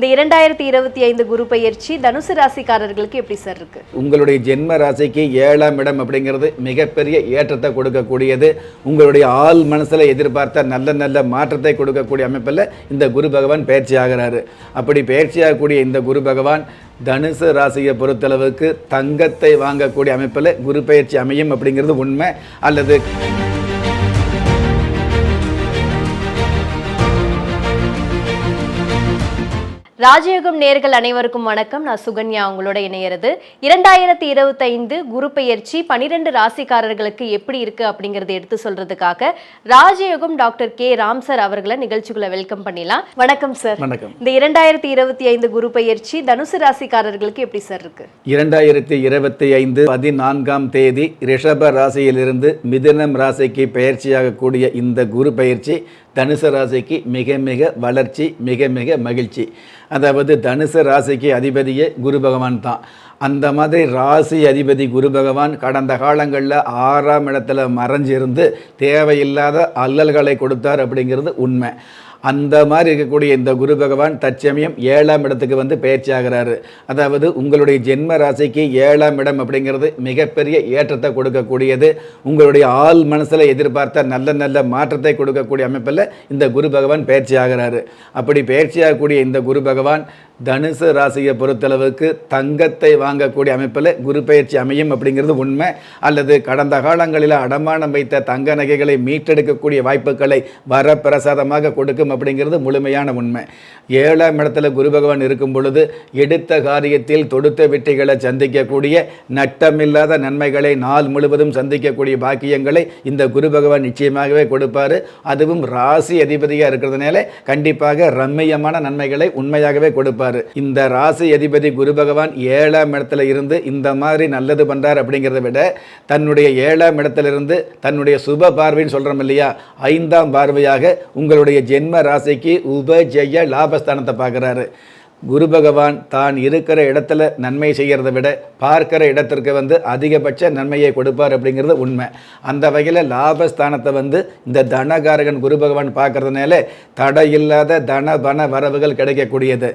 இந்த இரண்டாயிரத்தி இருபத்தி ஐந்து குரு பயிற்சி தனுசு ராசிக்காரர்களுக்கு எப்படி சார் இருக்கு? உங்களுடைய ஜென்ம ராசிக்கு ஏழாம் இடம் அப்படிங்கிறது மிகப்பெரிய ஏற்றத்தை கொடுக்கக்கூடியது. உங்களுடைய ஆள் மனசில் எதிர்பார்த்த நல்ல நல்ல மாற்றத்தை கொடுக்கக்கூடிய அமைப்பில் இந்த குரு பகவான் பயிற்சி ஆகிறாரு. அப்படி பயிற்சியாகக்கூடிய இந்த குரு பகவான் தனுசு ராசியை பொறுத்தளவுக்கு தங்கத்தை வாங்கக்கூடிய அமைப்பில் குரு பயிற்சி அமையும் அப்படிங்கிறது உண்மை. அல்லது ராஜயோகம் நேர்கள் அனைவருக்கும் வணக்கம். நான் சுகன்யா உங்களோட இணையிறது. இரண்டாயிரத்தி இருபத்தைந்து குரு பெயர்ச்சி பனிரெண்டு ராசிக்காரர்களுக்கு எப்படி இருக்கு அப்படிங்கறத எடுத்து சொல்றதுக்காக ராஜயோகம் டாக்டர் கே. ராம் சார் அவர்களை நிகழ்ச்சிக்குள்ள வெல்கம் பண்ணிடலாம். வணக்கம் சார். வணக்கம். இந்த இரண்டாயிரத்தி இருபத்தி ஐந்து குரு பெயர்ச்சி தனுசு ராசிக்காரர்களுக்கு எப்படி சார் இருக்கு? இரண்டாயிரத்தி இருபத்தி ஐந்து பதினான்காம் தேதி ரிஷப ராசியிலிருந்து மிதுனம் ராசிக்கு பயிற்சியாகக்கூடிய இந்த குரு பயிற்சி தனுசு ராசிக்கு மிக மிக வளர்ச்சி மிக மிக மகிழ்ச்சி. அதாவது தனுசு ராசிக்கு அதிபதியே குரு பகவான் தான். அந்த மாதிரி ராசி அதிபதி குரு பகவான் கடந்த காலங்களில் ஆறாம் இடத்துல மறைஞ்சிருந்து தேவையில்லாத அல்லல்களை கொடுத்தார் அப்படிங்கிறது உண்மை. அந்த மாதிரி இருக்கக்கூடிய இந்த குரு பகவான் தற்சமயம் ஏழாம் இடத்துக்கு வந்து பயிற்சியாகிறாரு. அதாவது உங்களுடைய ஜென்ம ராசிக்கு ஏழாம் இடம் அப்படிங்கிறது மிகப்பெரிய ஏற்றத்தை கொடுக்கக்கூடியது. உங்களுடைய ஆள் மனசில் எதிர்பார்த்த நல்ல நல்ல மாற்றத்தை கொடுக்கக்கூடிய அமைப்பில் இந்த குரு பகவான் பயிற்சி ஆகிறாரு அப்படி பயிற்சியாகக்கூடிய இந்த குரு பகவான் தனுசு ராசியை பொறுத்தளவுக்கு தங்கத்தை வாங்கக்கூடிய அமைப்பில் குரு பயிற்சி அமையும் அப்படிங்கிறது உண்மை. அல்லது கடந்த காலங்களில் அடமானம் வைத்த தங்க நகைகளை மீட்டெடுக்கக்கூடிய வாய்ப்புகளை வரப்பிரசாதமாக கொடுக்கும் அப்படிங்கிறது முழுமையான உண்மை. ஏழாம் இடத்துல குரு பகவான் இருக்கும் பொழுது எடுத்த காரியத்தில் தொடுத்த வெற்றிகளை சந்திக்கக்கூடிய நட்டமில்லாத நன்மைகளை நாள் முழுவதும் சந்திக்கக்கூடிய பாக்கியங்களை இந்த குரு பகவான் நிச்சயமாகவே கொடுப்பார். அதுவும் ராசி அதிபதியாக இருக்கிறதுனால கண்டிப்பாக ரம்மியமான நன்மைகளை உண்மையாகவே கொடுப்பார். இந்த ராசி அதிபதி குரு பகவான் ஏழாம் இடத்துல இருந்து இந்த மாதிரி நல்லது பண்ணுறார் அப்படிங்கிறத விட தன்னுடைய ஏழாம் இடத்துல இருந்து தன்னுடைய சுப பார்வைன்னு சொல்கிறோம் இல்லையா? ஐந்தாம் பார்வையாக உங்களுடைய ஜென்ம ராசிக்கு உபஜெய லாபஸ்தானத்தை பார்க்குறாரு. குரு பகவான் தான் இருக்கிற இடத்துல நன்மை செய்கிறத விட பார்க்கிற இடத்திற்கு வந்து அதிகபட்ச நன்மையை கொடுப்பார் அப்படிங்கிறது உண்மை. அந்த வகையில் லாபஸ்தானத்தை வந்து இந்த தனகாரகன் குரு பகவான் பார்க்கறதுனால தடையில்லாத தன பண வரவுகள் கிடைக்கக்கூடியது.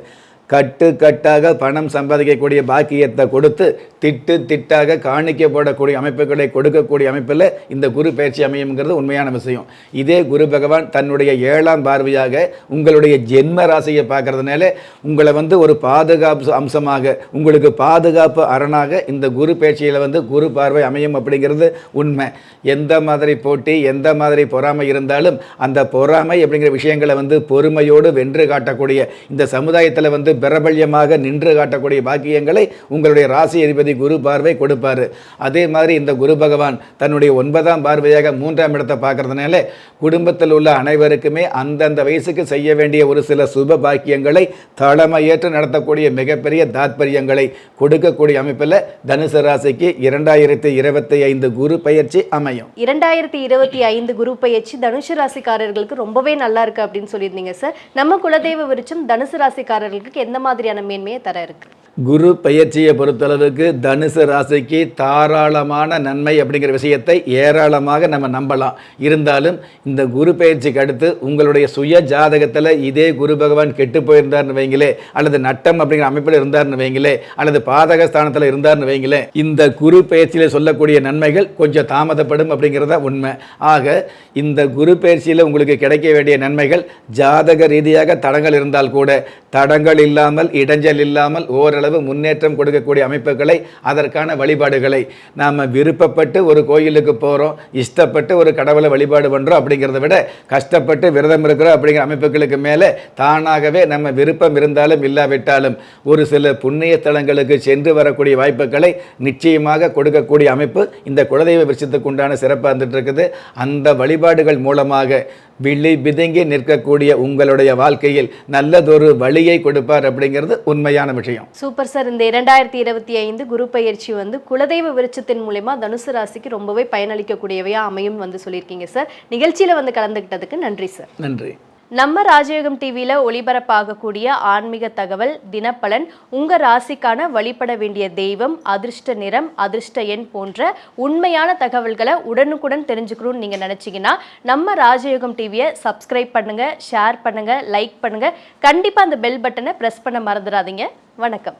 கட்டு கட்டாக பணம் சம்பாதிக்கக்கூடிய பாக்கியத்தை கொடுத்து திட்டு திட்டாக காணிக்க போடக்கூடிய அமைப்புகளை கொடுக்கக்கூடிய அமைப்பில் இந்த குரு பயிற்சி அமையுங்கிறது உண்மையான விஷயம். இதே குரு பகவான் தன்னுடைய ஏழாம் பார்வையாக உங்களுடைய ஜென்ம ராசியை பார்க்கறதுனால உங்களை வந்து ஒரு பாதுகாப்பு அம்சமாக உங்களுக்கு பாதுகாப்பு அரணாக இந்த குரு பயிற்சியில் வந்து குரு பார்வை அமையும் அப்படிங்கிறது உண்மை. எந்த மாதிரி போட்டி எந்த மாதிரி பொறாமை இருந்தாலும் அந்த பொறாமை அப்படிங்கிற விஷயங்களை வந்து பொறுமையோடு வென்று காட்டக்கூடிய இந்த சமுதாயத்தில் வந்து பிரபல்யமாக நின்று காட்டக்கூடிய பாக்கியங்களை உங்களுடைய ராசி அதிபதி குரு பார்வை கொடுப்பாரு. அதே மாதிரி இந்த குரு பகவான் தன்னுடைய ஒன்பதாம் பார்வையாக மூன்றாம் இடத்தை பார்க்கறதுனால குடும்பத்தில் உள்ள அனைவருக்குமே அந்தந்த வயசுக்கு செய்ய வேண்டிய ஒரு சில சுப பாக்கியங்களை தலைமையேற்று நடத்தக்கூடிய மிகப்பெரிய தாத்பரியங்களை கொடுக்கக்கூடிய அமைப்பில் தனுசு ராசிக்கு இரண்டாயிரத்தி இருபத்தி ஐந்து குரு பயிற்சி அமையும். இரண்டாயிரத்தி இருபத்தி ஐந்து குரு பயிற்சி தனுசு ராசிக்காரர்களுக்கு ரொம்பவே நல்லா இருக்கு அப்படின்னு சொல்லியிருந்தீங்க சார். நம்ம குலதெய்வ விருச்சம் தனுசு ராசிக்காரர்களுக்கு எந்த மாதிரியான மேன்மையை தர இருக்கு? குரு பயிற்சியை பொறுத்தளவுக்கு தனுசு ராசிக்கு தாராளமான நன்மை அப்படிங்கிற விஷயத்தை ஏராளமாக நம்ம நம்பலாம். இருந்தாலும் இந்த குரு பயிற்சிக்கு அடுத்து உங்களுடைய சுய ஜாதகத்தில் இதே குரு பகவான் கெட்டு போயிருந்தார்னு வைங்களே அல்லது நட்டம் அப்படிங்கிற அமைப்பில் இருந்தார்னு வைங்களே அல்லது பாதக ஸ்தானத்தில் இருந்தார்னு வைங்களே இந்த குரு பயிற்சியில் சொல்லக்கூடிய நன்மைகள் கொஞ்சம் தாமதப்படும் அப்படிங்கிறத உண்மை. ஆக இந்த குரு பயிற்சியில் உங்களுக்கு கிடைக்க வேண்டிய நன்மைகள் ஜாதக ரீதியாக தடங்கள் இருந்தால் கூட தடங்கள் இல்லாமல் இடைஞ்சல் இல்லாமல் ஓரளவு முன்னேற்றம் கொடுக்கக்கூடிய அமைப்புகளை அதற்கான வழிபாடுகளை நாம் விருப்பப்பட்டு ஒரு கோயிலுக்கு போகிறோம் இஷ்டப்பட்டு ஒரு கடவுளை வழிபாடு பண்ணுறோம் அப்படிங்கிறத விட கஷ்டப்பட்டு விரதம் இருக்கிறோம் அப்படிங்கிற அமைப்புகளுக்கு மேலே தானாகவே நம்ம விருப்பம் இருந்தாலும் இல்லாவிட்டாலும் ஒரு சில புண்ணிய தலங்களுக்கு சென்று வரக்கூடிய வாய்ப்புகளை நிச்சயமாக கொடுக்கக்கூடிய அமைப்பு இந்த குலதெய்வ விருட்சத்துக்கு உண்டான சிறப்பாக இருந்துட்டு இருக்குது. அந்த வழிபாடுகள் மூலமாக விழி பிதுங்கி நிற்கக்கூடிய உங்களுடைய வாழ்க்கையில் நல்லதொரு வழியை கொடுப்பார் அப்படிங்கிறது உண்மையான விஷயம். சூப்பர் சார் இந்த இரண்டாயிரத்தி இருபத்தி ஐந்து குரு பயிற்சி வந்து குலதெய்வ விருட்சத்தின் மூலயமா தனுசு ராசிக்கு ரொம்பவே பயனளிக்கக்கூடியவையா அமையும் வந்து சொல்லியிருக்கீங்க சார். நிகழ்ச்சியில வந்து கலந்துக்கிட்டதுக்கு நன்றி சார். நன்றி. நம்ம ராஜயோகம் டிவியில் ஒளிபரப்பாகக்கூடிய ஆன்மீக தகவல் தினப்பலன் உங்கள் ராசிக்கான வழிபட வேண்டிய தெய்வம் அதிர்ஷ்ட நிறம் அதிர்ஷ்ட எண் போன்ற உண்மையான தகவல்களை உடனுக்குடன் தெரிஞ்சுக்கணும்னு நீங்கள் நினச்சிங்கன்னா நம்ம ராஜயோகம் டிவியை சப்ஸ்கிரைப் பண்ணுங்கள் ஷேர் பண்ணுங்கள் லைக் பண்ணுங்கள் கண்டிப்பாக அந்த பெல் பட்டனை ப்ரெஸ் பண்ண மறந்துடாதீங்க. வணக்கம்.